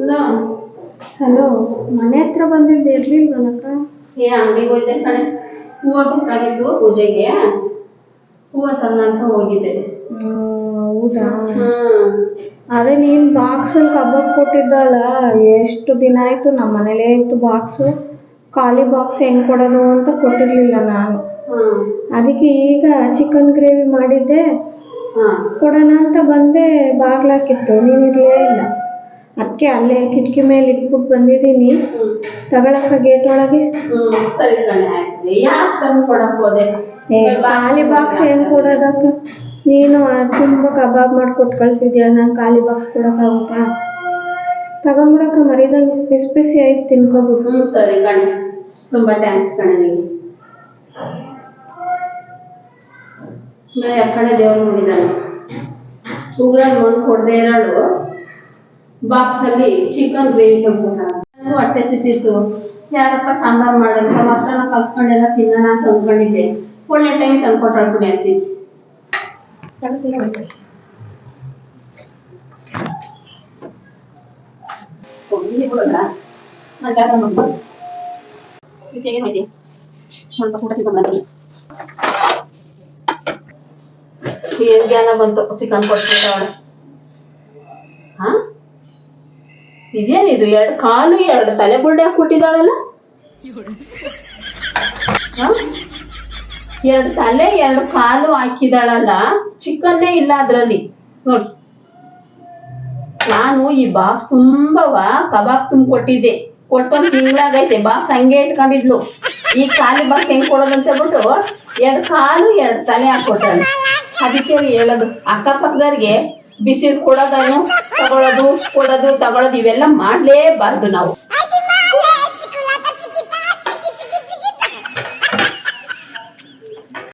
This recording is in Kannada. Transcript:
ಹಲೋ? ಹಲೋ ಮನೆ ಹತ್ರ ಬಂದಿದ್ದು ಇರ್ಲಿಲ್ವಲ್ಲಕ್ಕ? ಏ ಅಂಗಡಿಗೆ ಹೋಯ್ತೆ ಕಣೆ. ಹೂವು ಬೇಕಾಗಿತ್ತು ಪೂಜೆಗೆ. ಹೂವು ತಂದ ಅಂತ ಹೋಗಿದ್ದೆ. ಹೌದಾ? ಹ್ಮ್ ಅದೇ ನೀನ್ ಬಾಕ್ಸ್ ಅಲ್ಲಿ ಕಬಾಬ್ ಕೊಟ್ಟಿದ್ದಲ್ಲ ಎಷ್ಟು ದಿನ ಆಯ್ತು ನಮ್ಮ ಮನೇಲೇ ಇತ್ತು ಬಾಕ್ಸ್ ಖಾಲಿ ಬಾಕ್ಸ್ ಹೆಂಗ್ ಕೊಡೋದು ಅಂತ ಕೊಟ್ಟಿರ್ಲಿಲ್ಲ ನಾನು. ಹ್ಮ್ ಅದಕ್ಕೆ ಈಗ ಚಿಕನ್ ಗ್ರೇವಿ ಮಾಡಿದ್ದೆ. ಹಾ. ಕೊಡೋಣ ಅಂತ ಬಂದೆ ಬಾಗ್ಲಾಕಿತ್ತು ನೀನ್ ಇರ್ಲೇ ಇಲ್ಲ. ಅದಕ್ಕೆ ಅಲ್ಲೇ ಕಿಟಕಿ ಮೇಲೆ ಇಟ್ಬಿಟ್ಟು ಬಂದಿದ್ದೀನಿ. ತಗೊಳಕ್ಕ ಗೇಟ್ ಒಳಗೆ. ಸರಿ ಕಣೆ ಆಯ್ತು. ಯಾಕೆ ತಂದು ಕೊಡಕ್ ಹೋದೆ? ಏ ಖಾಲಿ ಬಾಕ್ಸ್ ಏನು ಕೊಡೋದಕ್ಕ? ನೀನು ತುಂಬ ಕಬಾಬ್ ಮಾಡ್ಕೊಟ್ಟು ಕಳ್ಸಿದ್ಯಾ? ನಾನು ಖಾಲಿ ಬಾಕ್ಸ್ ಕೊಡೋಕ್ಕಾಗುತ್ತಾ? ತಗೊಂಬಿಡಕ್ಕ ಮರಿದಂಗೆ. ಬಿಸಿ ಬಿಸಿ ಆಯ್ತು ತಿನ್ಕೊಬಿಡು. ಹ್ಞೂ ಸರಿ ಕಣೆ. ತುಂಬಾ ಥ್ಯಾಂಕ್ಸ್ ಕಣೆ ನಿಂಗೆ ನಾ ಯಾಕಡೆ ದೇವ್ರು ನೋಡಿದಾನೆ ಊರಲ್ಲಿ ಒಂದು ಕೊಡದೆ ಇರೋಳು. ಬಾಕ್ಸ್ ಅಲ್ಲಿ ಚಿಕನ್ ಗ್ರೇವಿ ತಗೊಂಡ ಹೊಟ್ಟೆ ಸಿಟ್ಟಿತ್ತು. ಯಾರಪ್ಪ ಸಾಂಬಾರ್ ಮಾಡಿದ್ರೆ ಮಸಾಲ ಕಲ್ಸ್ಕೊಂಡೆಲ್ಲ ತಿನ್ನೋಣ ಅಂತ ಅಂದ್ಕೊಂಡಿದ್ದೆ. ಒಳ್ಳೆ ಟೈಮ್ ತಂದ್ಕೊಟ್ರೆ ಅಂತೀಚ್ ಬಂತು? ಚಿಕನ್ ಕೊಟ್ಬಿಟ್ಟವಳೆ. ಹಾ? ಇದೇನಿದು ಎರಡು ಕಾಲು, ಎರಡು ತಲೆ ಬುರುಡೆ ಹಾಕ್ಬಿಟ್ಟಿದ್ದಾಳಲ್ಲ? ಎರಡು ತಲೆ, ಎರಡು ಕಾಲು ಹಾಕಿದಾಳಲ್ಲ ಚಿಕನ್ನೇ ಇಲ್ಲ ಅದ್ರಲ್ಲಿ. ನೋಡಿ. ನಾನು ಈ ಬಾಕ್ಸ್ ತುಂಬವ ಕಬಾಬ್ ತುಂಬ ಕೊಟ್ಟಿದ್ದೆ ಕೊಟ್ಬಂದು ತಿಂಗಳಾಗೈತೆ. ಬಾಕ್ಸ್ ಹಂಗೆ ಇಟ್ಕೊಂಡಿದ್ಲು. ಈ ಖಾಲಿ ಬಾಕ್ಸ್ ಹೆಂಗ್ ಕೊಡೋದಂತ ಹೇಳ್ಬಿಟ್ಟು ಎರಡು ಕಾಲು, ಎರಡು ತಲೆ ಹಾಕೊಟ್ಟಾಳೆ ಅದಕ್ಕೆ ಹೇಳೋದು. ಅಕ್ಕಪಕ್ಕದವ್ರಿಗೆ ಬಿಸಿಲು ಕೊಡೋದನ್ನು ತಗೊಳ್ಳೋದು ಕೊಡೋದು ತಗೊಳ್ಳೋದು ಇವೆಲ್ಲ ಮಾಡಲೇಬಾರ್ದು ನಾವು.